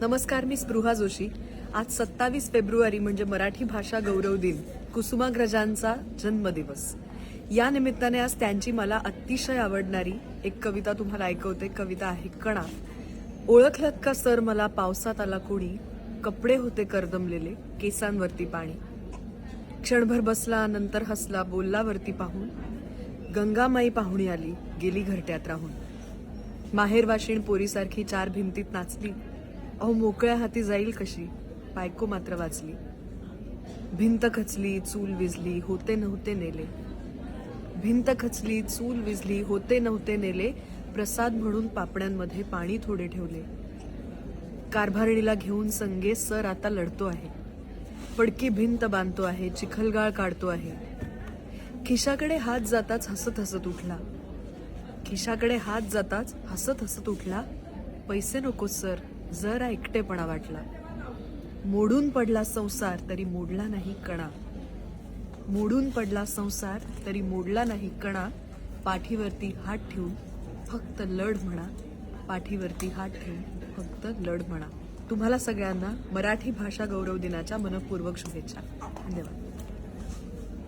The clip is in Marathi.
नमस्कार मी स्पृहा जोशी. आज सत्तावीस फेब्रुवारी म्हणजे मराठी भाषा गौरव दिन कुसुमाग्रजांचा जन्मदिवस. या निमित्ताने आज त्यांची मला अतिशय आवडणारी एक कविता तुम्हाला ऐकवते. कविता आहे कणा. ओळखलत का सर मला? पावसात आला कोणी? कपडे होते करदमलेले केसांवरती पाणी. क्षणभर बसला नंतर हसला बोलला वरती पाहून. गंगामाई पाहुणी आली गेली घरट्यात राहून. माहेरवाशीण पोरीसारखी चार भिंतीत नाचली अहो मोकळ्या हाती जाईल कशी? बायको मात्र वाचली. भिंत खचली चूल विजली होते नव्हते नेले. भिंत खचली चूल विजली होते नव्हते नेले. प्रसाद म्हणून पापड्यांमध्ये पाणी थोडे ठेवले. कारभारणीला घेऊन संगे सर आता लढतो आहे. पडकी भिंत बांधतो आहे चिखलगाळ काढतो आहे. खिशाकडे हात जाताच हसत हसत उठला. खिशाकडे हात जाताच हसत हसत उठला. पैसे नको सर. जरा एकटेपणा वाटला. मोडून पडला संसार तरी मोडला नाही कणा. मोडून पडला संसार तरी मोडला नाही कणा. पाठीवरती हात ठेवून फक्त लढ म्हणा. पाठीवरती हात ठेवून फक्त लढ म्हणा. तुम्हाला सगळ्यांना मराठी भाषा गौरव दिनाच्या मनपूर्वक शुभेच्छा. धन्यवाद.